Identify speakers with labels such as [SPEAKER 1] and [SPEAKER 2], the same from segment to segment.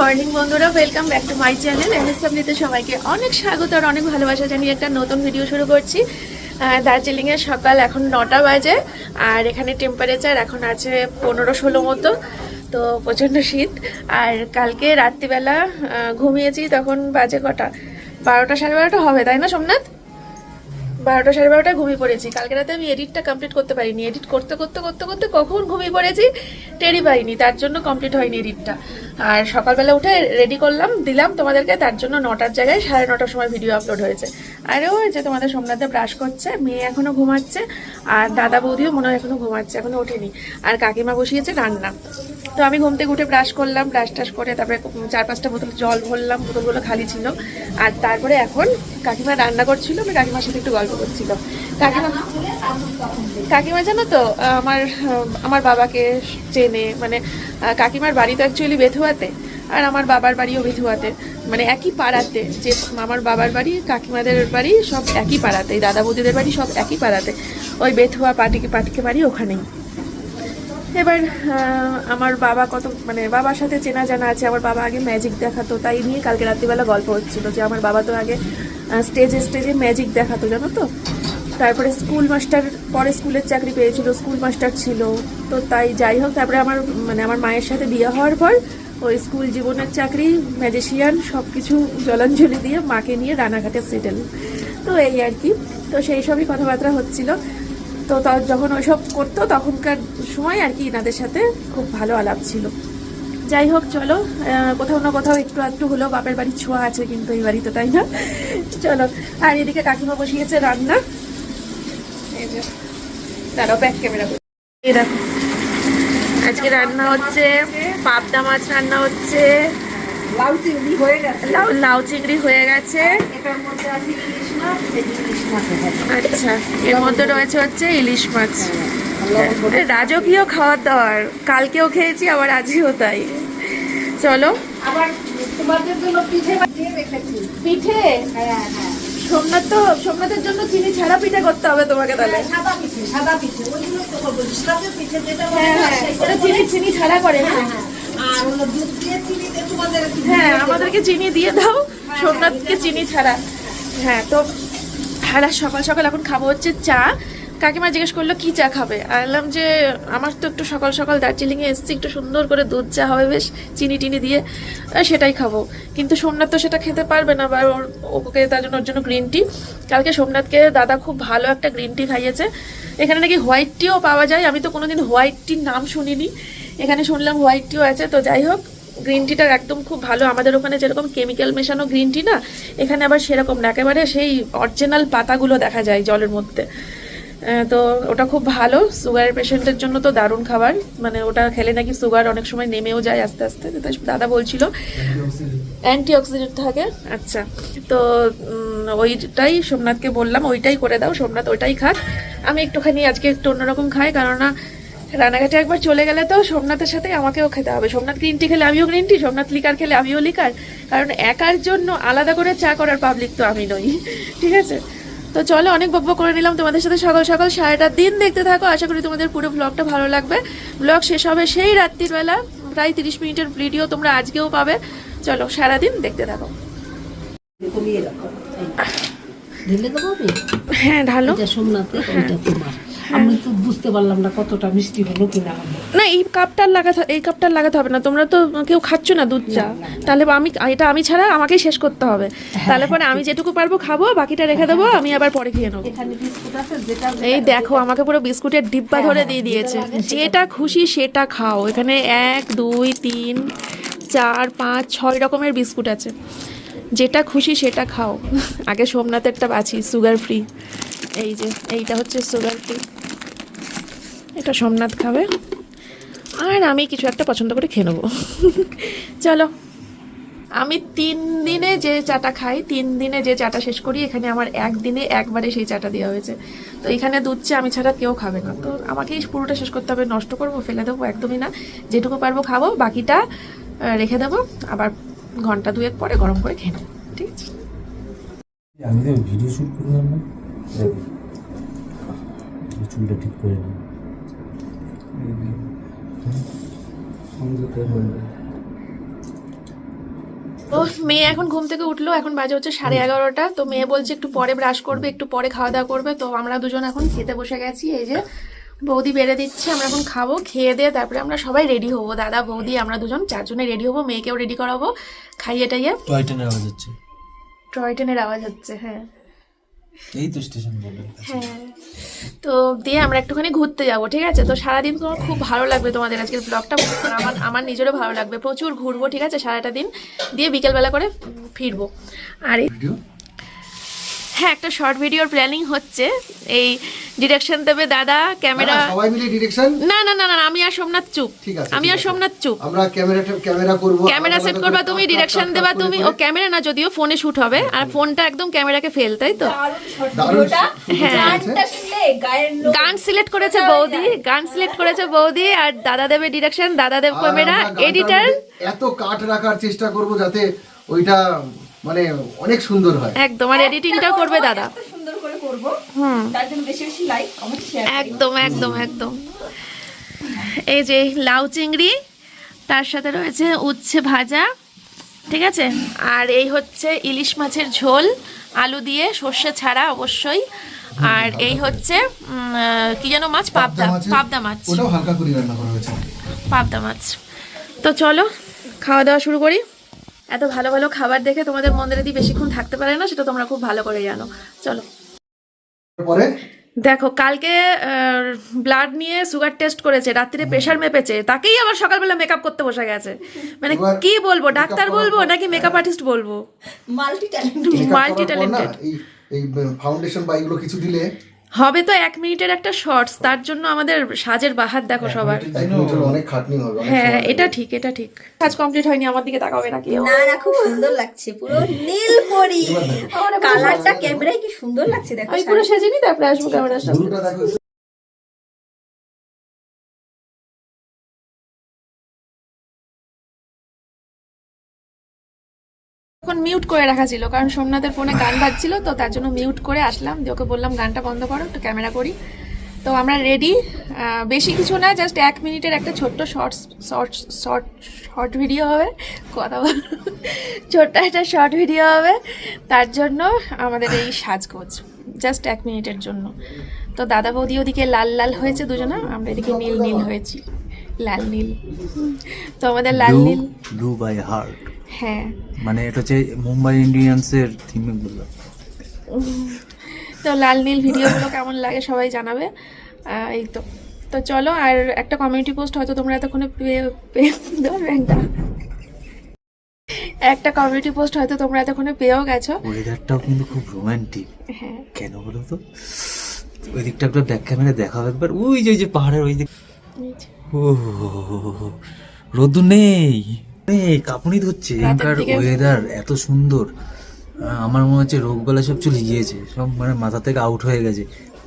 [SPEAKER 1] Morning বন্ধুরা welcome back to my channel এনএসডাব্লিউতে সবাইকে অনেক স্বাগত আর অনেক ভালোবাসা জানিয়ে একটা নতুন ভিডিও শুরু করছি। দার্জিলিংয়ের সকাল এখন নটা বাজে আর এখানে টেম্পারেচার এখন আছে পনেরো ষোলো মতো, তো প্রচণ্ড শীত। আর কালকে রাত্রিবেলা ঘুমিয়েছি তখন বাজে কটা? বারোটা সাড়ে বারোটা হবে, তাই না সোমনাথ? বারোটা সাড়ে বারোটায় ঘুমিয়ে পড়েছি। কালকে রাতে আমি এডিটটা কমপ্লিট করতে পারিনি। এডিট করতে করতে করতে করতে কখন ঘুমিয়ে পড়েছি টেরই পাইনি। তার জন্য কমপ্লিট হয়নি এডিটটা আর সকালবেলা উঠে রেডি করলাম, দিলাম তোমাদেরকে। তার জন্য নটার জায়গায় সাড়ে নটার সময় ভিডিও আপলোড হয়েছে। আর ওই যে তোমাদের সোমনাথে ব্রাশ করছে, মেয়ে এখনও ঘুমাচ্ছে, আর দাদা বৌদিও মনে হয় এখনও ঘুমাচ্ছে, এখনও ওঠেনি। আর কাকিমা বসিয়েছে রান্না। তো আমি ঘুম থেকে উঠে ব্রাশ করলাম, ব্রাশ টাশ করে তারপরে চার পাঁচটা বোতল জল ভরলাম, বোতলগুলো খালি ছিল। আর তারপরে এখন কাকিমা রান্না করছিল আমি কাকিমার সাথে একটু গল্প করছিল। কাকিমা কাকিমা জানো তো, আমার আমার বাবাকে চেনে মানে কাকিমার বাড়ি তো অ্যাকচুয়ালি বেথুয়াতে, আর আমার বাবার বাড়িও বেথুয়াতে মানে একই পাড়াতে, যে আমার বাবার বাড়ি, কাকিমাদের বাড়ি সব একই পাড়াতে, দাদা বৌদিদের বাড়ি সব একই পাড়াতে, ওই বেথুয়া পাটিকে পাটিকে বাড়ি ওখানেই। এবার আমার বাবা কত মানে বাবার সাথে চেনা জানা আছে, আমার বাবা আগে ম্যাজিক দেখাতো, তাই নিয়ে কালকে রাত্রিবেলা গল্প হচ্ছিল যে আমার বাবা তো আগে স্টেজে স্টেজে ম্যাজিক দেখাতো, জানো তো? তারপরে স্কুল মাস্টার পরে স্কুলের চাকরি পেয়েছিল স্কুল মাস্টার ছিল, তো তাই যাই হোক, তারপরে আমার মানে আমার মায়ের সাথে বিয়ে হওয়ার পর, ওই স্কুল জীবনের চাকরি ম্যাজিশিয়ান সব কিছু জলাঞ্জলি দিয়ে মাকে নিয়ে রানাঘাটে সেটেল তো এই আর কি, তো সেই সবই কথাবার্তা হচ্ছিল। তো যখন ওইসব করতো তখনকার সময় আর কি এনাদের সাথে খুব ভালো আলাপ ছিল। যাই হোক চলো কোথাও না কোথাও একটু একটু হলো বাপের বাড়ির ছোঁয়া আছে কিন্তু এই বাড়িতে তাই না? চলো আর এদিকে কাকিমা বসিয়েছে রান্না। এই যে দাঁড়াও ব্যাক ক্যামেরা এই দেখো আজকে রান্না হচ্ছে পাবদা মাছ রান্না হচ্ছে।
[SPEAKER 2] লাউ চিংড়ি হয়ে গেছে।
[SPEAKER 1] লাউ লাউ চিংড়ি হয়ে গেছে।
[SPEAKER 2] এটার মধ্যে আছে
[SPEAKER 1] আচ্ছা এর মধ্যে রয়েছে হচ্ছে ইলিশ মাছ। এ, রাজকীয় খাওয়ার দাওয়ার কালকেও খেয়েছি আবার আজকেও তাই। চলো।
[SPEAKER 2] আবার তোমাদের জন্য পিঠে
[SPEAKER 1] পিঠে?
[SPEAKER 2] হ্যাঁ হ্যাঁ।
[SPEAKER 1] সোমনাথ তো সোমনাথের জন্য চিনি ছাড়া পিঠে করতে হবে তোমাকে তাহলে।
[SPEAKER 2] সাদা পিঠে সাদা পিঠে ওইগুলো তো করব। সাদা পিঠে যেটা
[SPEAKER 1] হ্যাঁ
[SPEAKER 2] বলে না,
[SPEAKER 1] হ্যাঁ
[SPEAKER 2] সেইটা
[SPEAKER 1] ওটা চিনি চিনি ছাড়া করে না?
[SPEAKER 2] হ্যাঁ, হ্যাঁ। আর হলো দুধ দিয়ে চিনি দিয়ে তোমাদের
[SPEAKER 1] হ্যাঁ আমাদেরকে চিনি দিয়ে দাও সোমনাথকে চিনি ছাড়া। হ্যাঁ তো আর সকাল সকাল এখন খাব হচ্ছে চা। কাকিমা জিজ্ঞেস করল, কি চা খাবে? আর বললাম যে, আমার তো একটু সকাল সকাল দার্জিলিংয়ে এসছি, একটু সুন্দর করে দুধ চা হবে বেশ, চিনি টিনি দিয়ে সেটাই খাব। কিন্তু সোমনাথ তো সেটা খেতে পারবে না, বা ওর, ওকে তার জন্য, ওর জন্য গ্রিন টি। কালকে সোমনাথকে দাদা খুব ভালো একটা গ্রিন টি খাইয়েছে। এখানে নাকি হোয়াইট টিও পাওয়া যায়। আমি তো কোনোদিন হোয়াইট টির নাম শুনিনি। এখানে শুনলাম হোয়াইট টিও আছে, তো যাই হোক গ্রিন টিটার একদম খুব ভালো। আমাদের ওখানে যেরকম কেমিক্যাল মেশানো গ্রিন টি না, এখানে আবার সেরকম না। একেবারে সেই অরিজিনাল পাতাগুলো দেখা যায় জলের মধ্যে। তো ওটা খুব ভালো। সুগারের পেশেন্টের জন্য তো দারুণ খাবার। মানে ওটা খেলে নাকি সুগার অনেক সময় নেমেও যায় আস্তে আস্তে। দাদা বলছিল। অ্যান্টি অক্সিডেন্ট থাকে। আচ্ছা। তো ওইটাই সোমনাথকে বললাম। ওইটাই করে দাও। সোমনাথ ওইটাই খাক। আমি একটুখানি আজকে একটু অন্যরকম খাই। কেননা রানাঘাটে একবার চলে গেলে তো সোমনাথের সাথে আমাকেও খেতে হবে। সোমনাথ গ্রিন টি খেলে আমিও গ্রিন টি সোমনাথ লিকার খেলে আমিও লিকার কারণ একার জন্য আলাদা করে চা করার পাবলিক তো আমি নই। ঠিক আছে? তো চলো অনেক বকবক করে নিলাম। তোমাদের সাথে সকাল সকাল সারাটা দিন দেখতে থাকো। আশা করি তোমাদের পুরো ব্লগটা ভালো লাগবে। ব্লগ শেষ হবে সেই রাত্রির বেলা। প্রায় তিরিশ মিনিটের ভিডিও তোমরা আজকেও পাবে। চলো সারাদিন দেখতে থাকো। হ্যাঁ ঢালো।
[SPEAKER 2] ওইটা তোমার। আমি তো বুঝতে পারলাম না কতটা মিষ্টি হলো কিনা।
[SPEAKER 1] না এই কাপটার লাগাতে এই কাপটার লাগাতে হবে না। তোমরা তো কেউ খাচ্ছ না দুধ চা। তাহলে আমি এটা আমি ছাড়া আমাকেই শেষ করতে হবে। তাহলে পরে আমি যেটুকু পারব খাব বাকিটা রেখে দেবো আমি আবার পরে খেয়ে নেব। এই দেখো আমাকে পুরো বিস্কুটের ডিব্বা ধরে দিয়ে দিয়েছে। যেটা খুশি সেটা খাও। এখানে এক দুই তিন চার পাঁচ ছয় রকমের বিস্কুট আছে। যেটা খুশি সেটা খাও। আগে সোমনাথেরটা বাছি সুগার ফ্রি। এই যে এইটা হচ্ছে সুগার ফ্রি। এটা সোমনাথ খাবে। আর আমি কিছু একটা পছন্দ করে খেয়ে নেব। চলো, আমি তিন দিনে যে চাটা খাই, তিন দিনে যে চাটা শেষ করি, এখানে আমার একদিনে একবারে সেই চাটা দেওয়া হয়েছে। তো এখানে দুধ আমি ছাড়া কেউ খাবে না। তো আমাকেই পুরোটা শেষ করতে হবে, নষ্ট করব, ফেলে দেবো একদমই না। যেটুকু পারব খাব, বাকিটা রেখে দেবো। আবার ঘণ্টা দুয়েক পরে গরম করে খেয়ে নেব, ঠিক আছে?
[SPEAKER 3] আমি ভিডিও শুট করলাম না। চুলটা ঠিক করে
[SPEAKER 1] ও মেয়ে এখন ঘুম থেকে উঠল এখন বাজে হচ্ছে সাড়ে এগারোটা। তো মেয়ে বলছে একটু পরে ব্রাশ করবে একটু পরে খাওয়া দাওয়া করবে। তো আমরা দুজন এখন খেতে বসে গেছি এই যে বৌদি বেড়ে দিচ্ছে আমরা এখন খাব খেয়ে দিয়ে তারপরে আমরা সবাই রেডি হব। দাদা বৌদি আমরা দুজন চারজনে রেডি হব মেয়েকেও রেডি করাবো খাইয়ে টাইয়ে
[SPEAKER 3] টয় ট্রেনের আওয়াজ হচ্ছে।
[SPEAKER 1] টয় ট্রেনের আওয়াজ হচ্ছে হ্যাঁ।
[SPEAKER 3] এই তো স্টেশন
[SPEAKER 1] হ্যাঁ তো দিয়ে আমরা একটুখানি ঘুরতে যাব ঠিক আছে? তো সারাদিন তোমার খুব ভালো লাগবে তোমাদের আজকের ব্লগটা আমার আমার নিজেরও ভালো লাগবে। প্রচুর ঘুরবো ঠিক আছে? সারাটা দিন দিয়ে বিকেলবেলা করে ফিরবো। আর হ্যাঁ একটা শর্ট ভিডিওর প্ল্যানিং হচ্ছে। এই ডিরেকশন দেবে দাদা ক্যামেরা
[SPEAKER 4] না, সবাই মিলে ডিরেকশন
[SPEAKER 1] না না না না আমি আর সোমনাথ চুপ।
[SPEAKER 4] ঠিক আছে,
[SPEAKER 1] আমি আর সোমনাথ চুপ।
[SPEAKER 4] আমরা ক্যামেরা ক্যামেরা করব
[SPEAKER 1] ক্যামেরা সেট করবা তুমি ডিরেকশন দেবা তুমি ও ক্যামেরা না যদিও ফোনে শুট হবে আর ফোনটা একদম ক্যামেরাকে ফেল তাই তো? হ্যাঁ। গান সিলেক্ট করেছে বৌদি গান সিলেক্ট করেছে বৌদি আর দাদা দেবে ডিরেকশন দাদা দেব ক্যামেরা এডিটর
[SPEAKER 4] এত কাট রাখার চেষ্টা করব যাতে ওইটা মানে অনেক সুন্দর হয়।
[SPEAKER 1] একদম আর এডিটিংটাও করবে দাদা।
[SPEAKER 5] সুন্দর করে করব।
[SPEAKER 1] হুম।
[SPEAKER 5] তার জন্য বেশি বেশি লাইক আমার শেয়ার
[SPEAKER 1] একদম একদম একদম। এই যে লাউ চিংড়ি তার সাথে রয়েছে উচ্ছে ভাজা ঠিক আছে? আর এই হচ্ছে ইলিশ মাছের ঝোল আলু দিয়ে সর্ষে ছাড়া অবশ্যই। আর এই হচ্ছে কি যেন মাছ? পাবদা পাবদা মাছ।
[SPEAKER 4] ওটাও হালকা করে রান্না করা হয়েছে।
[SPEAKER 1] পাবদা মাছ। তো চলো খাওয়া দাওয়া শুরু করি। এত ভালো ভালো খাবার দেখে তোমাদের মন্দিরে দিয়ে বেশিক্ষণ থাকতে পারে না সেটা তোমরা খুব ভালো করে জানো। চলো।
[SPEAKER 4] পরে?
[SPEAKER 1] দেখো কালকে ব্লাড নিয়ে সুগার টেস্ট করেছে রাত্রিরে প্রেশার মেপেছে তাকেই আবার সকালবেলা মেকআপ করতে বসে গেছে। মানে কি বলব ডাক্তার বলব নাকি মেকআপ আর্টিস্ট বলব?
[SPEAKER 5] Multi talent
[SPEAKER 4] makeup
[SPEAKER 1] multi talented
[SPEAKER 4] এই এই ফাউন্ডেশন বা এগুলো কিছু দিলে
[SPEAKER 1] হবে তো এক মিনিটের একটা শর্টস তার জন্য আমাদের সাজের বাহার দেখো সবার।
[SPEAKER 4] অনেক খাটনি হবে
[SPEAKER 1] হ্যাঁ এটা ঠিক এটা ঠিক। কাজ কমপ্লিট হয়নি আমার দিকে তাকাবে নাকি
[SPEAKER 5] না না খুব সুন্দর লাগছে পুরো নীল পরি। কালারটা ক্যামেরায় কি সুন্দর লাগছে দেখো
[SPEAKER 1] আমি পুরো সেজেনি তারপরে আসব ক্যামেরার সামনে।
[SPEAKER 4] গরুটা
[SPEAKER 1] মিউট করে রাখা ছিল কারণ সোমনাথের ফোনে গান বাজছিল তো তার জন্য মিউট করে আসলাম। দিয়ে ওকে বললাম গানটা বন্ধ করো একটু ক্যামেরা করি। তো আমরা রেডি বেশি কিছু না জাস্ট এক মিনিটের একটা ছোট্ট shorts short short short video হবে। কথা বল। ছোট্ট একটা শর্ট ভিডিও হবে। তার জন্য আমাদের এই সাজগোজ জাস্ট এক মিনিটের জন্য। তো দাদা বৌদি ওদিকে লাল লাল হয়েছে দুজনা আমরা এদিকে নীল নীল হয়েছি। লাল নীল। তো আমাদের লাল নীল।
[SPEAKER 6] ব্লু বাই হার্ট
[SPEAKER 1] হ্যাঁ।
[SPEAKER 6] মানে এটা হচ্ছে মুম্বাই ইন্ডিয়ান্সের থিমে বলল
[SPEAKER 1] তো লাল নীল ভিডিওগুলো কেমন লাগে সবাই জানাবে। এই তো। তো চলো আর একটা কমিউনিটি পোস্ট হয়তো তোমরা এতক্ষণে দেবো একটা। কমিউনিটি পোস্ট হয়তো তোমরা এতক্ষণে পেয়েও গেছো।
[SPEAKER 6] ওয়েদারটাও কিন্তু খুব রোমান্টিক
[SPEAKER 1] হ্যাঁ।
[SPEAKER 6] কেন বলো তো? ওই দিকটা একবার ব্যাক ক্যামেরা দেখাও একবার। ওই যে ওই যে পাহাড়ের ওই দিক। ও নেই নেই। কাঁপুনি ধরছে এখানকার ওয়েদার এত সুন্দর। আমার মনে হচ্ছে রোগবালা সব চলে গিয়েছে সব মানে মাথা থেকে আউট হয়ে গেছে।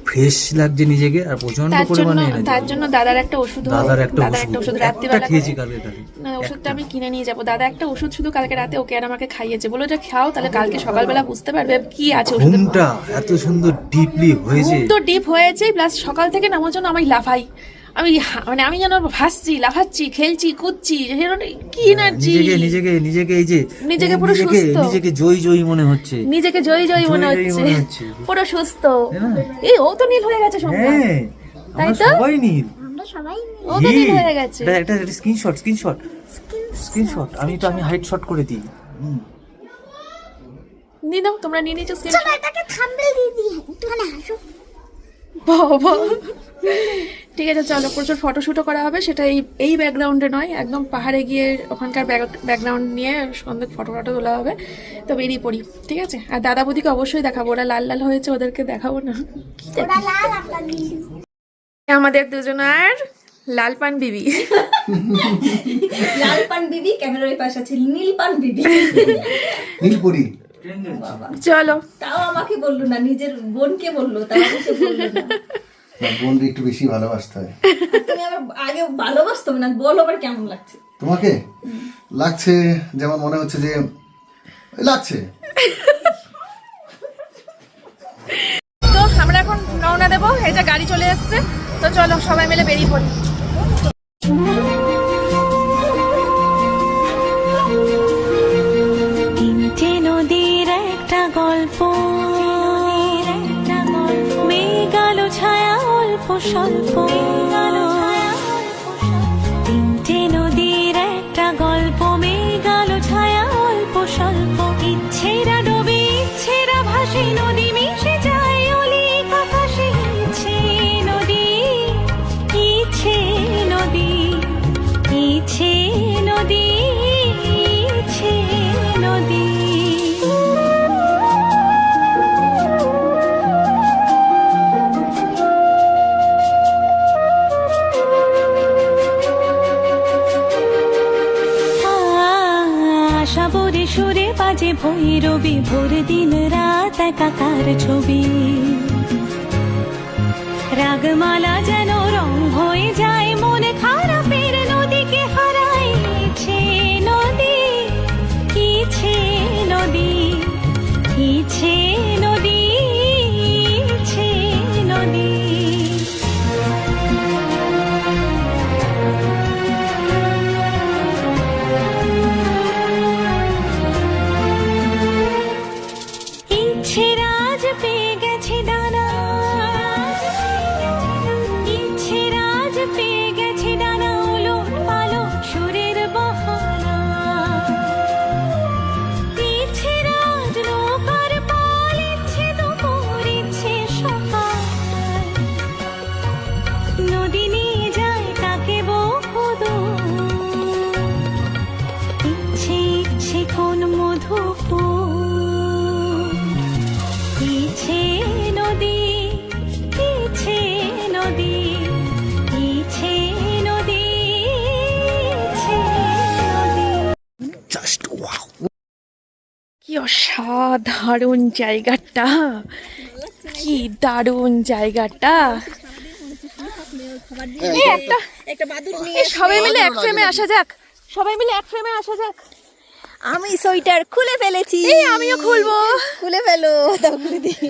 [SPEAKER 6] ফ্রেশ লাগছে নিজেকে আর
[SPEAKER 1] প্রচণ্ড
[SPEAKER 6] পরিমাণে।
[SPEAKER 1] তার জন্য দাদার একটা ওষুধ
[SPEAKER 6] দাদার একটা ওষুধ।
[SPEAKER 1] রাত্রিবেলা
[SPEAKER 6] খেয়েছি কালকে কালকে।
[SPEAKER 1] না ওষুধটা আমি কিনে নিয়ে যাব। দাদা একটা ওষুধ শুধু কালকে রাতে ওকে আর আমাকে খাইয়েছে। বলো এটা খাও তাহলে কালকে সকালবেলা বুঝতে পারবে কি আছে
[SPEAKER 6] ঘুমটা এত সুন্দর ডিপলি হয়েছে।
[SPEAKER 1] তো ডিপ হয়েছে প্লাস সকাল থেকে নামার জন্য আমি লাফাই। আমি মানে আমি যেন ভাসছি লাফাচ্ছি খেলছি কুদছি যেন কি এনার্জি?
[SPEAKER 6] নিজেকে নিজেকে নিজেকে এই যে
[SPEAKER 1] নিজেকে পুরো সুস্থ।
[SPEAKER 6] নিজেকে জয় জয় মনে হচ্ছে।
[SPEAKER 1] নিজেকে জয় জয় মনে হচ্ছে। পুরো সুস্থ। এই ও তো নীল হয়ে গেছে সোমনাথ
[SPEAKER 6] হ্যাঁ
[SPEAKER 1] তাই তো?
[SPEAKER 6] সবাই নীল।
[SPEAKER 1] ও তো নীল হয়ে গেছে।
[SPEAKER 6] এটা একটা স্ক্রিনশট স্ক্রিনশট স্ক্রিনশট আমি তো আমি হাইট শট করে দিই।
[SPEAKER 1] নিয়ে নাও তোমরা নিয়ে নিয়েছো স্ক্রিন
[SPEAKER 7] এটাকে থাম্বেল দিয়ে দিই। একটুখানি হাসো।
[SPEAKER 1] বাবা। ঠিক আছে চলো প্রচুর ফটোশুটও করা হবে সেটা এই এই ব্যাকগ্রাউন্ডে নয় একদম পাহাড়ে গিয়ে ওখানকার ব্যাকগ্রাউন্ড নিয়ে সুন্দর ফটো ফটো তোলা হবে তো বেরিয়ে পড়ি ঠিক আছে? আর দাদা বৌদিকে অবশ্যই দেখাবো ওরা লাল লাল হয়েছে ওদেরকে দেখাবো না। আমাদের দুজনার লাল পান বিবি।
[SPEAKER 5] লালপান বিবি ক্যামেরার পাশে আছে নীলপান বিবি।
[SPEAKER 4] নীলপরি।
[SPEAKER 1] চলো।
[SPEAKER 5] তাও আমাকে বলল না নিজের বোনকে বলল তাও আমাকে বলল না।
[SPEAKER 4] বোনকে একটু বেশি ভালোবাসতে হয়।
[SPEAKER 5] তুমি আবার আগে ভালোবাসতো না বলো আবার কেমন লাগছে?
[SPEAKER 4] তোমাকে? লাগছে যেমন মনে হচ্ছে যে লাগছে।
[SPEAKER 1] তো আমরা এখন রওনা দেবো এই যে গাড়ি চলে এসছে। তো চলো সবাই মিলে বেরিয়ে পড়ি।
[SPEAKER 8] 过山峰。বাজে ভৈরবী ভোর দিন রাত একাকার ছবি। রাগমালা যেন
[SPEAKER 1] অসাধারণ জায়গাটা। কি দারুণ জায়গাটা। সবাই মিলে এক ফ্রেমে আসা যাক। সবাই মিলে এক ফ্রেমে আসা যাক।
[SPEAKER 5] আমি সোয়েটার খুলে ফেলেছি।
[SPEAKER 1] এই আমিও খুলবো।
[SPEAKER 5] খুলে ফেলো দাও খুলে দিই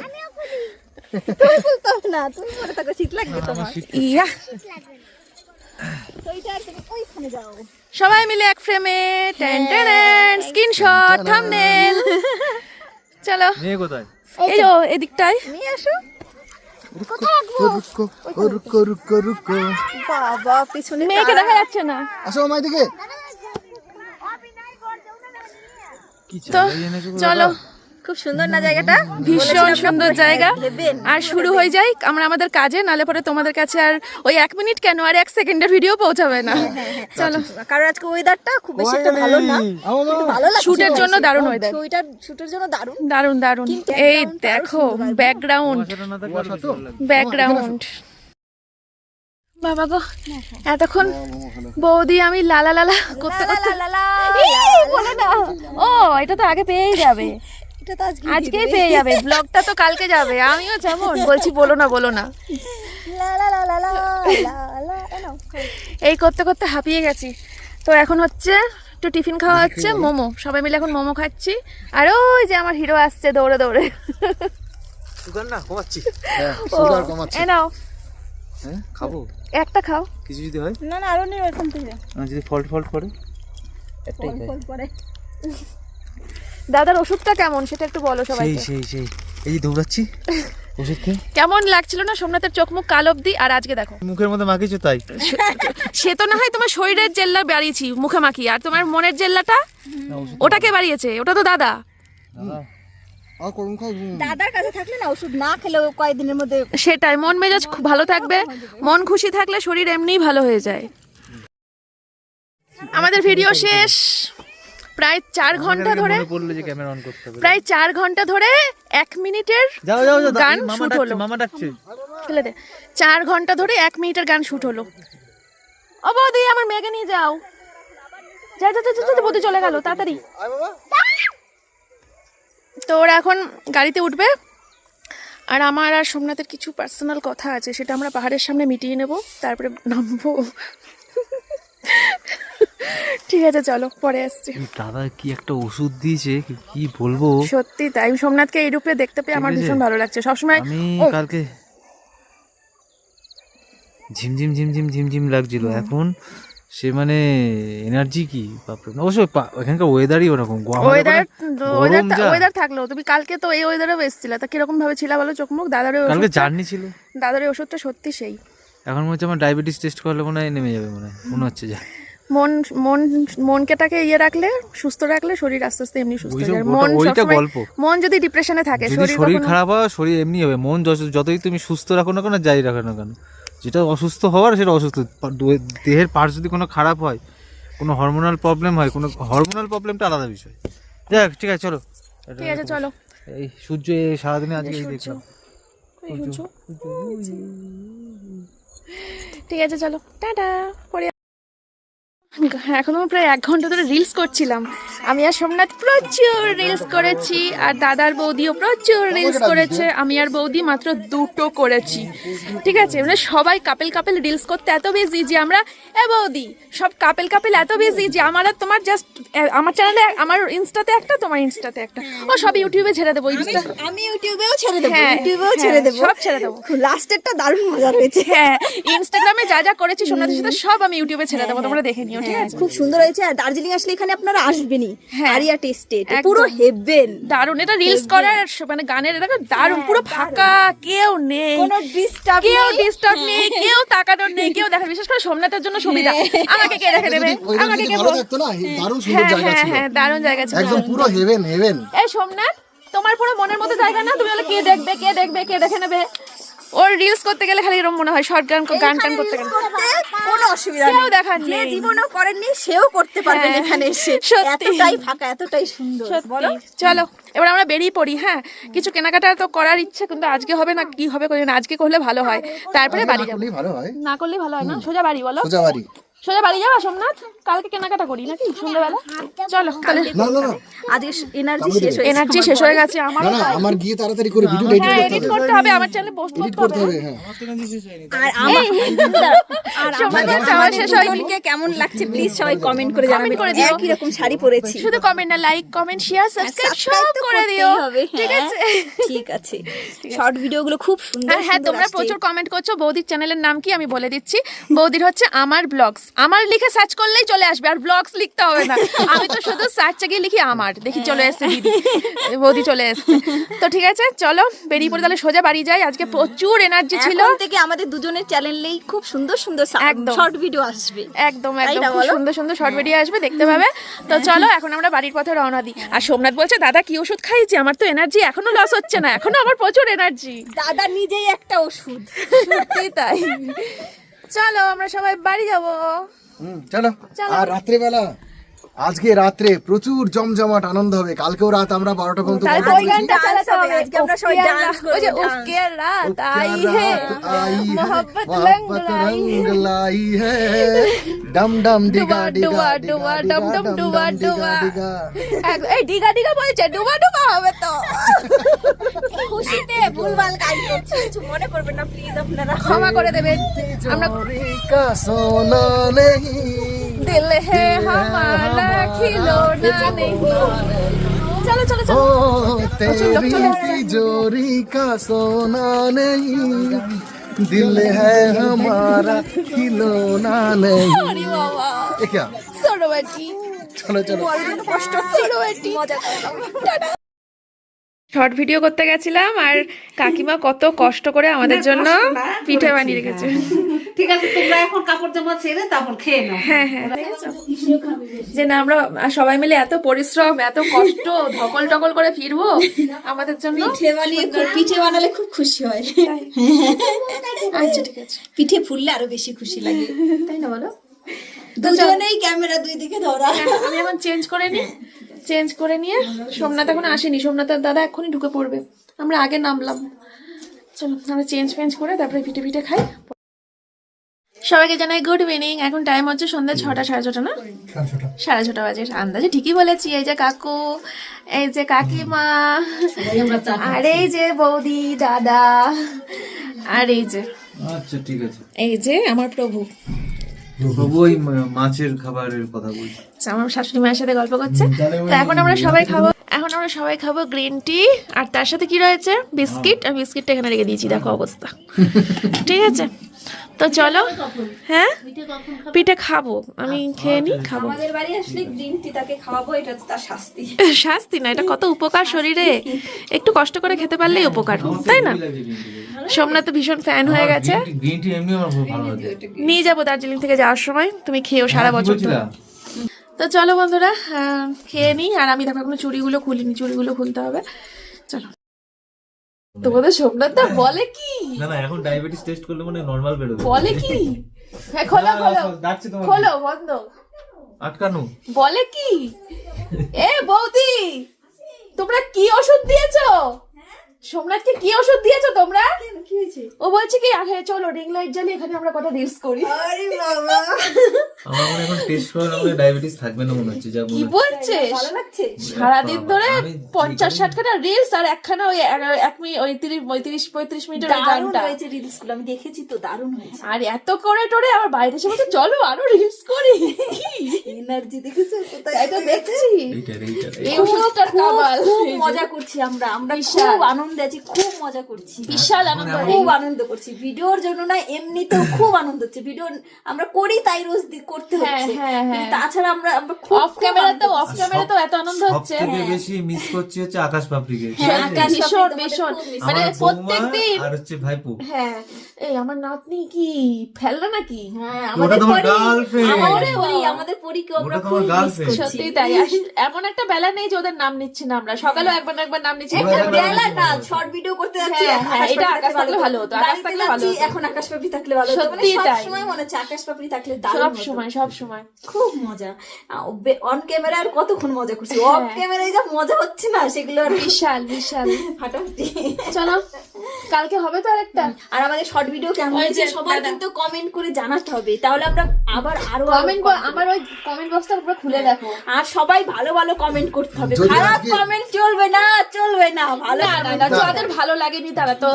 [SPEAKER 5] তুমি খুলতে না তুমি পরে থাকো শীত লাগবে তোমার।
[SPEAKER 1] ইয়া।
[SPEAKER 5] সোয়েটার তুমি ওইখানে যাও।
[SPEAKER 1] সবাই মিলে এক ফ্রেমে টেন টেন স্ক্রিনশট থাম্বনেল চলো।
[SPEAKER 6] মেয়ে কোথায়?
[SPEAKER 1] এই যো এদিকটায়।
[SPEAKER 5] নিয়ে আসো।
[SPEAKER 1] মেয়েকে দেখা যাচ্ছে না।
[SPEAKER 4] আসো আমার দিকে
[SPEAKER 1] চলো?
[SPEAKER 5] খুব সুন্দর না জায়গাটা?
[SPEAKER 1] ভীষণ সুন্দর জায়গা। আর শুরু হয়ে যায় আমরা আমাদের কাজে নালে পরে তোমাদের কাছে আর ওই এক মিনিট কেন আর এক সেকেন্ডের ভিডিও পৌঁছাবে না। চলো।
[SPEAKER 5] কারণ আজকে ওয়েদারটা খুব বেশি একটা ভালো না কিন্তু ভালো লাগছে
[SPEAKER 1] শুটের জন্য দারুণ ওয়েদার
[SPEAKER 5] সোয়েটার শুটের জন্য দারুণ।
[SPEAKER 1] দারুণ দারুণ। এই দেখো ব্যাকগ্রাউন্ড। ব্যাকগ্রাউন্ড বাবা গো এতক্ষণ বৌদি আমি লালা লালা করতে করতে ও এটা তো আগে পেয়েই যাবে। আজকেই পেয়ে যাবে ব্লগটা তো কালকে যাবে আমিও যেমন বলছি বলো না বলো না
[SPEAKER 5] লা লা লা লা লা লা লা এ নাও।
[SPEAKER 1] এই করতে করতে হাঁপিয়ে গেছি তো এখন হচ্ছে একটু টিফিন খাওয়া হচ্ছে মোমো সবাই মিলে এখন মোমো খাচ্ছি আর ওই যে আমার হিরো আসছে দৌড়ে দৌড়ে
[SPEAKER 6] সুগার না কমাচ্ছি
[SPEAKER 4] হ্যাঁ সুগার কমাচ্ছে
[SPEAKER 1] এ নাও
[SPEAKER 6] হ্যাঁ খাব
[SPEAKER 1] একটা খাও
[SPEAKER 6] কিছু যদি হয়
[SPEAKER 5] না না আরও থেকে
[SPEAKER 6] যদি ফল্ট ফল্ট করে একটাই খাই
[SPEAKER 5] ফল পরে
[SPEAKER 1] দাদার ওষুধটা কেমন সেটা একটু বলো
[SPEAKER 6] সেই
[SPEAKER 1] সবাইকে।
[SPEAKER 6] সেই সেই। এই যে দৌড়াচ্ছি ওষুধ খেয়ে
[SPEAKER 1] কেমন লাগছিল না সোমনাথের চোখ মুখ কাল অব্দি আর আজকে দেখো।
[SPEAKER 6] মুখের মধ্যে মাখিয়েছো তাই?
[SPEAKER 1] সে তো না হয় তোমার শরীরের জেল্লা বাড়িয়েছি মুখে মাখি আর তোমার মনের জেল্লাটা? ওটাকে বাড়িয়েছে? ওটা তো দাদা।
[SPEAKER 5] দাদার কাছে থাকলে না ওষুধ না খেলেও কয়েকদিনের মধ্যে
[SPEAKER 1] সেটাই মন মেজাজ খুব ভালো থাকবে। মন খুশি থাকলে শরীর এমনিই ভালো হয়ে যায়। আমাদের ভিডিও শেষ। প্রায় চার ঘণ্টা ধরে
[SPEAKER 6] যে ক্যামেরা অন করতে হবে।
[SPEAKER 1] প্রায় চার ঘণ্টা ধরে এক মিনিটের
[SPEAKER 6] যাও যাও যাও
[SPEAKER 1] গান শুট হলো।
[SPEAKER 6] মামা ডাকছে।
[SPEAKER 1] ফেলে দে চার ঘণ্টা ধরে এক মিনিটের গান শুট হলো। ও বৌদি আমার মেয়েকে নিয়ে যাও। যা যা, যা, যা, বৌদি চলে গেল তাড়াতাড়ি। তো ওরা এখন গাড়িতে উঠবে। আর আমার আর সোমনাথের কিছু পার্সোনাল কথা আছে সেটা আমরা পাহাড়ের সামনে মিটিয়ে নেব তারপরে নামবো। ঠিক আছে চলো পরে আসছি।
[SPEAKER 6] দাদা কি একটা ওষুধ দিয়েছে? কি- বলব?
[SPEAKER 1] সত্যি তাই সোমনাথকে এই রূপে দেখতে পেয়ে আমার ভীষণ ভালো লাগছে। সবসময়
[SPEAKER 6] আমি কালকে ঝিমঝিম ঝিমঝিম ঝিমঝিম লাগছিল। এখন সে মানে এনার্জি কি? বাপরে অবশ্য পা- এখানকার ওয়েদারই ওরকম।
[SPEAKER 1] ওয়েদার ওয়েদার ওয়েদার তুমি কালকে তো এই ওয়েদারেও এসেছিলে। তা কীরকম ভাবে ছিল বলো চোখ মুখ? দাদার
[SPEAKER 6] কালকে জার্নি ছিল।
[SPEAKER 1] দাদার ওষুধটা সত্যি সেই।
[SPEAKER 6] এখন মনে হচ্ছে আমার ডায়াবেটিস টেস্ট করলে মনে হয় নেমে যাবে মনে হয়। মনে হচ্ছে যা।
[SPEAKER 1] মন মন মনকেটাকে ইয়ে রাখলে সুস্থ রাখলে শরীর আস্তে আস্তে এমনি সুস্থ হয়ে
[SPEAKER 6] ওটা-
[SPEAKER 1] মন সবসময়
[SPEAKER 6] গল্প।
[SPEAKER 1] মন যদি ডিপ্রেশনে থাকে শরীর
[SPEAKER 6] শরীর খারাপ হয় শরীর এমনি হবে। মন যত- যতই তুমি সুস্থ রাখো না কেন যাই রাখো না কেন। যেটা অসুস্থ হওয়ার সেটা অসুস্থ। দেহের পার্টস যদি কোনো খারাপ হয় কোনো হরমোনাল প্রবলেম হয় কোনো হরমোনাল প্রবলেমটা আলাদা বিষয়। যাক ঠিক আছে চলো।
[SPEAKER 1] ঠিক আছে চলো।
[SPEAKER 6] এই সূর্য এ সারাদিনে আজকে এই দেখলাম
[SPEAKER 1] ঠিক আছে চলো। টাটা। পরে এখনও প্রায় এক ঘণ্টা ধরে রিলস করছিলাম। আমি আর সোমনাথ প্রচুর রিলস করেছি আর দাদার বৌদিও প্রচুর রিলস করেছে আমি আর বৌদি মাত্র দুটো করেছি। ঠিক আছে মানে সবাই কাপেল কাপেল রিলস করতে এত বেজি যে আমরা এ বৌদি সব কাপেল কাপেল এত বেজি যে আমার আর তোমার জাস্ট আমার চ্যানেলে আমার ইনস্টাতে একটা তোমার ইনস্টাতে একটা। ও সব ইউটিউবে ছেড়ে দেবো ইনস্টা
[SPEAKER 5] আমি ইউটিউবেও ছেড়ে দেবো
[SPEAKER 1] হ্যাঁ,
[SPEAKER 5] ইউটিউবেও
[SPEAKER 1] হ্যাঁ,
[SPEAKER 5] ছেড়ে দেবো।
[SPEAKER 1] সব ছেড়ে দেবো।
[SPEAKER 5] লাস্টেরটা দারুণ মজা রয়েছে
[SPEAKER 1] হ্যাঁ ইনস্টাগ্রামে যা যা করেছি সোমনাথের সাথে সব আমি ইউটিউবে ছেড়ে দেবো তোমরা দেখে নিও। ঠিক
[SPEAKER 5] হ্যাঁ,
[SPEAKER 1] আছে
[SPEAKER 5] খুব সুন্দর হয়েছে। আর দার্জিলিং আসলে এখানে আপনারা আসবেনই।
[SPEAKER 1] হ্যাঁ।
[SPEAKER 5] আরিয়া টেস্টে পুরো হেভেন
[SPEAKER 1] দারুণ। এটা রিলস করার মানে গানের এটা দারুণ পুরো ফাঁকা কেউ নেই।
[SPEAKER 5] কোনো ডিস্টার্ব
[SPEAKER 1] কেউ ডিস্টার্ব নেই কেউ তাকানোর নেই কেউ দেখা বিশেষ করে সোমনাথের জন্য সুবিধা। আমাকে কে রেখে দেবে? আমাকে কে
[SPEAKER 4] থাকতো না দারুণ সুন্দর
[SPEAKER 1] হ্যাঁ
[SPEAKER 4] জায়গা
[SPEAKER 1] হ্যাঁ
[SPEAKER 4] ছিল।
[SPEAKER 1] হ্যাঁ দারুণ জায়গা ছিল।
[SPEAKER 4] একদম পুরো হেভেন হেভেন
[SPEAKER 1] এই সোমনাথ তোমার পুরো মনের মতো জায়গা না? তুমি বলে কে দেখবে কে দেখবে কে দেখে নেবে? ওর রিলস করতে গেলে খালি এরকম মনে হয় শর্ট গান গান টান করতে গেলে।
[SPEAKER 5] কোনো অসুবিধা
[SPEAKER 1] কেউ
[SPEAKER 5] নেই।
[SPEAKER 1] দেখার
[SPEAKER 5] যে। জীবনও করেননি সেও করতে পারবেন
[SPEAKER 1] হ্যাঁ,
[SPEAKER 5] এখানে এসে। এতটাই ফাঁকা এতটাই সুন্দর বলো?
[SPEAKER 1] চলো এবার আমরা বেরিয়ে পড়ি হ্যাঁ? কিছু কেনাকাটা তো করার ইচ্ছে কিন্তু আজকে হবে না কি হবে না আজকে করলে ভালো হয়। তারপরে বাড়ি যাব।
[SPEAKER 4] ভালো হয়।
[SPEAKER 1] না করলে ভালো হয় না? সোজা বাড়ি বলো।
[SPEAKER 4] সোজা বাড়ি।
[SPEAKER 1] সোজা বাড়ি যাবা সোমনাথ? কালকে কেনাকাটা করি নাকি? সন্ধ্যাবেলা? চলো। তাহলে
[SPEAKER 4] না না না।
[SPEAKER 5] আজকে এনার্জি শেষ হয়েছে
[SPEAKER 1] এনার্জি শেষ হয়ে গেছে আমার
[SPEAKER 4] না আমার গিয়ে তাড়াতাড়ি করে ভিডিওটা
[SPEAKER 1] হ্যাঁ
[SPEAKER 4] এডিট
[SPEAKER 1] এডিট
[SPEAKER 4] করতে
[SPEAKER 1] হবে। আমার চ্যানেলে পোস্ট করতে হবে।
[SPEAKER 4] হ্যাঁ।
[SPEAKER 5] আর আমার আর
[SPEAKER 1] সোমনাথের
[SPEAKER 5] আমাদের
[SPEAKER 1] যাওয়া শেষ
[SPEAKER 5] দুজনকে কেমন লাগছে? প্লিজ সবাই কমেন্ট করে জানাবেন
[SPEAKER 1] করে দিও।
[SPEAKER 5] একই রকম শাড়ি পরেছি।
[SPEAKER 1] শুধু কমেন্ট না লাইক কমেন্ট শেয়ার সাবস্ক্রাইব সব করে দিও।
[SPEAKER 5] হবে,
[SPEAKER 1] ঠিক
[SPEAKER 5] হ্যাঁ।
[SPEAKER 1] আছে?
[SPEAKER 5] ঠিক আছে। শর্ট ভিডিওগুলো খুব সুন্দর
[SPEAKER 1] আর হ্যাঁ তোমরা প্রচুর কমেন্ট করছ। বৌদির চ্যানেলের নাম কি আমি বলে দিচ্ছি। বৌদির হচ্ছে আমার ব্লগস আমার লিখে সার্চ করলেই চলে আসবে আর ব্লগস লিখতে হবে না। আমি তো শুধু সার্চে গিয়ে লিখি আমার দেখি চলে এসেছে দিদি বৌদি চলে এসেছে। তো ঠিক আছে চলো বেরিয়ে পড়ে তাহলে সোজা বাড়ি যাই। আজকে প্রচুর এনার্জি ছিল।
[SPEAKER 5] থেকে আমাদের দুজনের চ্যানেলেই খুব সুন্দর সুন্দর
[SPEAKER 1] একদম।
[SPEAKER 5] শর্ট ভিডিও আসবে।
[SPEAKER 1] একদম একদম খুব সুন্দর সুন্দর শর্ট ভিডিও আসবে দেখতে পাবে। তো চলো এখন আমরা বাড়ির পথে রওনা দিই। আর সোমনাথ বলছে দাদা কি ওষুধ খাইছি আমার তো এনার্জি এখনও লস হচ্ছে না এখনও আমার প্রচুর এনার্জি
[SPEAKER 5] দাদা নিজেই একটা ওষুধ।
[SPEAKER 1] তাই। চলো আমরা সবাই বাড়ি যাব।
[SPEAKER 4] হুম, চলো। আর রাত্রেবেলা আজকে রাত্রে প্রচুর জমজমাট আনন্দ হবে। কালকেও রাত আমরা বারোটা পর্যন্ত
[SPEAKER 1] ডম ডুবা ডুবা হবে ক্ষমা করে দেবেন। আমরা দিল হে হামারা খিলোনা নেহি চলো চলো চলো।
[SPEAKER 4] তেরি জোরি কা সোনা নেহি দিল হে হামারা
[SPEAKER 1] খিলোনা নেহি
[SPEAKER 4] এ কি?
[SPEAKER 1] সরবাটি
[SPEAKER 4] চলো চলো।
[SPEAKER 1] বড় কষ্ট সরবাটি মজা করো শর্ট ভিডিও করতে গেছিলাম আর কাকিমা কত কষ্ট করে আমাদের জন্য পিঠে বানিয়ে রেখেছে।
[SPEAKER 2] ঠিক আছে তোমরা এখন কাপড় জামা ছেড়ে তারপর খেয়ে নাও।
[SPEAKER 1] হ্যাঁ হ্যাঁ। যে না আমরা সবাই মিলে এত পরিশ্রম এত কষ্ট ধকল টকল করে ফিরবো আমাদের জন্য?
[SPEAKER 5] পিঠে বানিয়ে খুব পিঠে বানালে খুব খুশি হয়।
[SPEAKER 1] আচ্ছা ঠিক আছে।
[SPEAKER 5] পিঠে ফুললে আরও বেশি খুশি লাগে। তাই না বলো? দুজনেই ক্যামেরা দুই দিকে ধরা।
[SPEAKER 1] হ্যাঁ, আমি এখন চেঞ্জ করে নিই। চেঞ্জ করে নিয়ে সোমনাথ এখন আসেনি। সোমনাথের দাদা এক্ষুনি ঢুকে পড়বে। আমরা আগে নামলাম। চলো আমরা চেঞ্জ ফেঞ্জ করে তারপরে পিঠে পিঠে খাই। সবাইকে জানাই গুড ইভিনিং এখন টাইম হচ্ছে সন্ধ্যা ছটা সাড়ে ছটা না? সাড়ে ছটা। বাজে। আন্দাজে ঠিকই বলেছি। এই যে কাকু এই যে কাকিমা আর এই যে বৌদি দাদা আর এই যে
[SPEAKER 6] আচ্ছা ঠিক আছে।
[SPEAKER 1] এই যে আমার প্রভু।
[SPEAKER 6] তবু ওই মাছের খাবারের কথা বলছি।
[SPEAKER 1] আচ্ছা, আমার শাশুড়ি মায়ের সাথে গল্প করছে। তো এখন আমরা সবাই খাব এখন আমরা সবাই খাব গ্রিন টি। আর তার সাথে কি রয়েছে? বিস্কিট। আর বিস্কিটটা এখানে রেখে দিয়েছি দেখো অবস্থা। ঠিক আছে? তো চলো। হ্যাঁ? পিঠে খাব। আমি খেয়ে নিই খাব।
[SPEAKER 5] আমাদের বাড়ি আসলে গ্রিন টি তাকে খাওয়াবো এটা তো তার শাস্তি।
[SPEAKER 1] শাস্তি না এটা কত উপকার শরীরে। একটু কষ্ট করে খেতে পারলেই উপকার তাই না? সোমনাথ তো ভীষণ ফ্যান হয়ে গেছে।
[SPEAKER 6] গ্রিন টি এমনি আমার ভালো লাগে।
[SPEAKER 1] নিয়ে যাব দার্জিলিং থেকে যাওয়ার সময় তুমি খেয়েও সারা
[SPEAKER 6] হ্যাঁ,
[SPEAKER 1] বছর ধরে। তো। চলো বন্ধুরা খেয়ে নিই আর আমি দেখো এখনও চুড়িগুলো খুলিনি চুড়িগুলো খুলতে হবে। চলো। তোমাদের সোমনাথ দা বলে কি?
[SPEAKER 6] না না এখন ডায়াবেটিস টেস্ট করলে মানে বের হবে
[SPEAKER 1] বলে কি? হ্যাঁ খোলো খোলা। খোলো বন্ধ।
[SPEAKER 6] আটকানো।
[SPEAKER 1] বলে কি? এ বৌদি তোমরা কি ওষুধ দিয়েছ? সোমনাথকে কি ওষুধ দিয়েছ তোমরা?
[SPEAKER 5] কি হয়েছে?
[SPEAKER 1] ও বলছে কি আগে চলো রিং লাইট জ্বালিয়ে এখানে আমরা কটা রিলস করি।
[SPEAKER 5] আরে বাবা।
[SPEAKER 6] আমার মনে এখন টেস্ট করার আমাদের ডায়াবেটিস থাকবে না মনে হচ্ছে যা
[SPEAKER 1] কি বলছিস
[SPEAKER 5] ভালো লাগছে?
[SPEAKER 1] সারাদিন ধরে
[SPEAKER 6] আমি
[SPEAKER 1] পঞ্চাশ ষাট খানা রিলস আর একখানা ওই এগারো- এক মিনিট ওই তিরিশ পঁয়ত্রিশ পঁয়ত্রিশ মিনিটের ওই
[SPEAKER 5] দারুণ
[SPEAKER 1] গানটা।
[SPEAKER 5] হয়েছে রিলসগুলো আমি দেখেছি তো দারুণ হয়েছে।
[SPEAKER 1] আর এত করে টোরে আবার বাইরে এসে বলছে চলো আরও রিলস করি।
[SPEAKER 5] এনার্জি দেখেছ? কোথায়
[SPEAKER 1] তাই তো দেখছি। এই ওষুধটার
[SPEAKER 5] খুব
[SPEAKER 1] কামাল
[SPEAKER 5] খুব মজা করছি আমরা। আমরা। খুব আনন্দে আছি খুব মজা করছি।
[SPEAKER 1] বিশাল আনন্দ।
[SPEAKER 5] খুব আনন্দ করছি। ভিডিওর জন্য না এমনিতেও খুব আনন্দ হচ্ছে। ভিডিও আমরা করি তাই রোজ করতে
[SPEAKER 1] হ্যাঁ,
[SPEAKER 5] হচ্ছে।
[SPEAKER 1] হ্যাঁ, হ্যাঁ।
[SPEAKER 5] তাছাড়া আমরা আমরা খুব
[SPEAKER 1] অফ
[SPEAKER 5] আনন্দ
[SPEAKER 1] অফ ক্যামেরাতেও এত আনন্দ হচ্ছে।
[SPEAKER 6] থেকে বেশি মিস করছি হচ্ছে আকাশ পাপড়িকে।
[SPEAKER 5] হ্যাঁ, আকাশ
[SPEAKER 1] ভীষণ ভীষণ। মানে
[SPEAKER 6] আমার
[SPEAKER 1] প্রত্যেক
[SPEAKER 6] বৌমা
[SPEAKER 1] দিন
[SPEAKER 6] আর হচ্ছে ভাইপো।
[SPEAKER 1] হ্যাঁ এই আমার নাতনি কি ফেলনা নাকি?
[SPEAKER 5] হ্যাঁ আমাদের পরি আমাদের পরি আমাদের পরীকে আমরা খুব মিস করছি।
[SPEAKER 1] সত্যি তাই। এমন একটা বেলা নেই যে ওদের নাম নিচ্ছি না আমরা। সকালেও একবার না একবার নাম নিচ্ছি।
[SPEAKER 5] একটা বেলা না। শর্ট ভিডিও করতে যাচ্ছি
[SPEAKER 1] হ্যাঁ, হ্যাঁ, এটা আকাশ থাকলে ভালো হতো, আকাশ থাকলে ভালো হতো।
[SPEAKER 5] এখন আকাশ পাপড়ি থাকলে ভালো হতো। মানে সব সময় মনে হচ্ছে আকাশ পাপড়ি থাকলে দারুণ
[SPEAKER 1] সব সময় সব সময়।
[SPEAKER 5] খুব মজা। অন ক্যামেরা আর কতক্ষণ মজা করছি। অফ ক্যামেরায় যা মজা হচ্ছে না সেগুলো আর
[SPEAKER 1] বিশাল বিশাল।
[SPEAKER 5] ফাটাফাটি।
[SPEAKER 1] চলো। কালকে হবে তো আরেকটা?
[SPEAKER 5] আর আমাদের শর্ট ভিডিও কেমন হয়েছে সবাই কিন্তু কমেন্ট করে জানাতে হবে। তাহলে আমরা আবার আরও
[SPEAKER 1] কমেন্ট আমার ওই কমেন্ট বক্সটা পুরো খুলে দেখো।
[SPEAKER 5] আর সবাই ভালো ভালো কমেন্ট করতে হবে। খারাপ কমেন্ট চলবে না চলবে না। ভালো
[SPEAKER 1] না যাদের ভালো লাগেনি তারা তো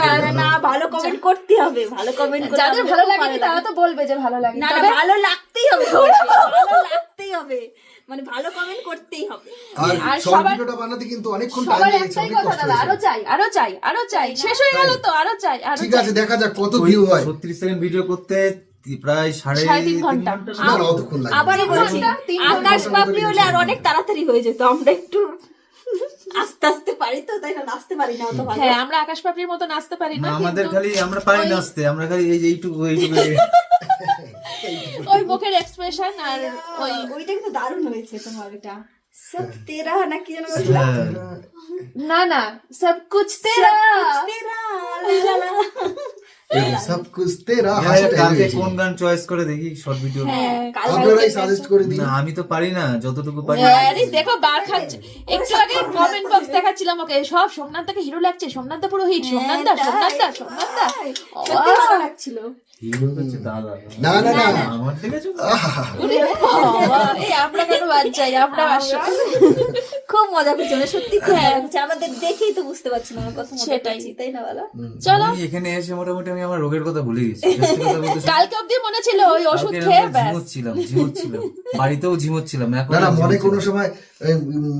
[SPEAKER 4] তারা।
[SPEAKER 5] না ভালো কমেন্ট করতে হবে। ভালো কমেন্ট
[SPEAKER 1] যাদের ভালো লাগেনি তারা তো বলবে যে ভালো লাগে
[SPEAKER 5] না ভালো লাগতেই হবে। ভালো লাগতেই হবে। মানে ভালো কমেন্ট করতেই হবে।
[SPEAKER 4] আর
[SPEAKER 1] সবার-
[SPEAKER 4] ভিডিওটা বানাতে কিন্তু অনেকক্ষণ টাইম
[SPEAKER 1] সবার
[SPEAKER 4] লেগেছে
[SPEAKER 1] একটাই
[SPEAKER 4] অনেক
[SPEAKER 1] কথা
[SPEAKER 4] কষ্ট
[SPEAKER 1] দাদা
[SPEAKER 4] আরও
[SPEAKER 1] চাই আরও চাই আরও চাই। শেষ হয়ে গেল তো আরও চাই আরও
[SPEAKER 4] ঠিক আছে দেখা যাক কত ভিউ হয়।
[SPEAKER 6] ছত্রিশ সেকেন্ড ভিডিও করতে প্রায় সাড়ে
[SPEAKER 1] তিন
[SPEAKER 4] ঘণ্টা।
[SPEAKER 5] আবার বলছি আকাশ হলে আর অনেক তাড়াতাড়ি হয়ে যেত আমরা একটু আস্তে আস্তে পারি তো তাই না? নাচতে পারি না অত ভালো।
[SPEAKER 1] হ্যাঁ আমরা আকাশ পাপড়ির মতো নাচতে পারি
[SPEAKER 6] না
[SPEAKER 1] না
[SPEAKER 6] আমাদের খালি আমরা পারি নাচতে আমরা খালি এই যে এইটুকু এইটুকু
[SPEAKER 1] ওই মুখের এক্সপ্রেশন আর ওই
[SPEAKER 5] ওইটা কিন্তু দারুণ হয়েছে তোমার এটা। সব তেরা না কি যেন বলছিল
[SPEAKER 6] হ্যাঁ।
[SPEAKER 1] না না সব কুছ তেরা।
[SPEAKER 5] তেরা।
[SPEAKER 4] সব কুছ তেরা
[SPEAKER 6] হ্যাঁ, কালকে কোন গান চয়েস করে দেখি? শর্ট ভিডিও
[SPEAKER 1] হ্যাঁ
[SPEAKER 4] আপনারাই সাজেস্ট করে দিন।
[SPEAKER 6] না আমি তো পারি না যতটুকু পারি।
[SPEAKER 1] আরে দেখো বার খাচ্ছে। একটু আগে কমেন্ট বক্স দেখাচ্ছিলাম ওকে সব সোমনাথ হিরো লাগছে সোমনাথ দা পুরো হিট সোমনাথ দা সোমনাথ দা সোমনাথ দা।
[SPEAKER 5] সত্যি ভালো লাগছিল।
[SPEAKER 4] না না না।
[SPEAKER 6] আমার দেখেছ?
[SPEAKER 4] আহা,
[SPEAKER 1] ওরে বাবা, এই আমরা কেন বাদ আমরা
[SPEAKER 5] খুব মজা করছে মানে সত্যি খুব মজা করছে। আমাদের দেখেই তো বুঝতে পারছি না কত
[SPEAKER 1] সেটাই।
[SPEAKER 5] তাই না বলো?
[SPEAKER 1] চলো।
[SPEAKER 6] এখানে এসে মোটামুটি আমি আমার রোগের কথা ভুলে গেছি। সত্যি কথা বলতে
[SPEAKER 1] কালকে অব্দি মনে ছিল ওই ওষুধ খেয়ে
[SPEAKER 6] আমরা
[SPEAKER 1] ব্যাস।
[SPEAKER 6] ঝিমোচ্ছিলাম ঝিমোচ্ছিলাম। বাড়িতেও ঝিমোচ্ছিলাম এখন
[SPEAKER 4] না না মনে কোনো সময়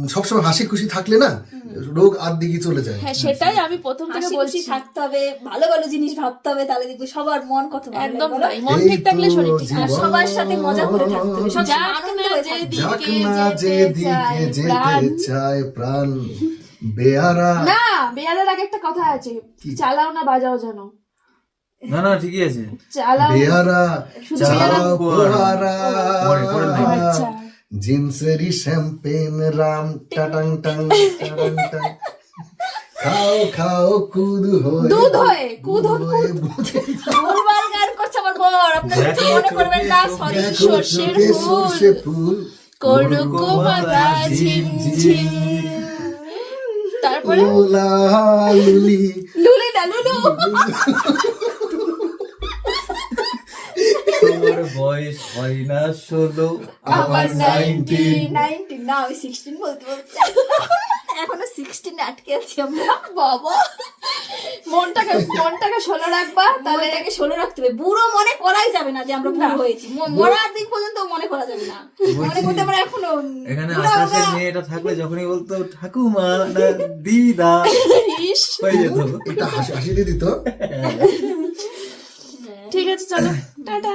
[SPEAKER 4] সবসময় হাসি খুশি থাকলে না রোগ আর দিকে চলে যায়।
[SPEAKER 1] হ্যাঁ সেটাই আমি প্রথম থেকে বলছি।
[SPEAKER 5] থাকতে হবে ভালো ভালো জিনিস ভাবতে হবে তাহলে দেখবে সবার মন কত
[SPEAKER 1] একদম তাই। মন ঠিক থাকলে শরীর ঠিক
[SPEAKER 5] আর সবার সাথে মজা করে থাকতে হবে সব আনন্দ
[SPEAKER 4] যে দিকে
[SPEAKER 1] চায় প্রাণ।
[SPEAKER 4] যেতে চায় প্রাণ। বেয়ারা।
[SPEAKER 1] না বেয়ারের আগে একটা কথা আছে। চালাও না বাজাও যেন।
[SPEAKER 6] না না ঠিকই আছে।
[SPEAKER 1] চালাও।
[SPEAKER 4] বেয়ারা চালাও
[SPEAKER 1] আচ্ছা।
[SPEAKER 4] জিন্সেরি শ্যাম্পেন রাম। টাটাং টাং টাটাং টাং। খাও খাও কুদ হয়ে।
[SPEAKER 1] দুধ হয়ে, কুদ হয়ে,
[SPEAKER 4] হয়ে
[SPEAKER 5] আপনার কিছু মনে করবেন না সরি
[SPEAKER 1] সর্ষের ফুল।
[SPEAKER 4] সর্ষে ফুল।
[SPEAKER 1] করুক মাথা ঝিম ঝিম তারপরে?
[SPEAKER 4] লুলি।
[SPEAKER 1] লুলি না লুলু।
[SPEAKER 6] তোমার বয়স হয় না ষোলো
[SPEAKER 1] আমার নাইনটিন
[SPEAKER 5] নাইনটিন না আমি সিক্সটিন বলতে বলছি। এখনও সিক্সটিন আটকে আছি আমরা।
[SPEAKER 1] বাবা। মনটাকে মনটাকে ষোলো রাখবা তাহলে
[SPEAKER 5] এটাকে ষোলো রাখতে হবে। বুড়ো মনে করাই যাবে না যে আমরা বুড়ো হয়েছি। মরার দিন পর্যন্ত মনে করা যাবে না। মনে করতে আমরা এখনও
[SPEAKER 6] এখানে আকাশের মেয়েটা থাকলে যখনই বলতো ঠাকুমা দিদা। হয়ে যেত।
[SPEAKER 4] এটা হাসি হাসি দিয়ে দিত।
[SPEAKER 1] ঠিক আছে চলো। টাটা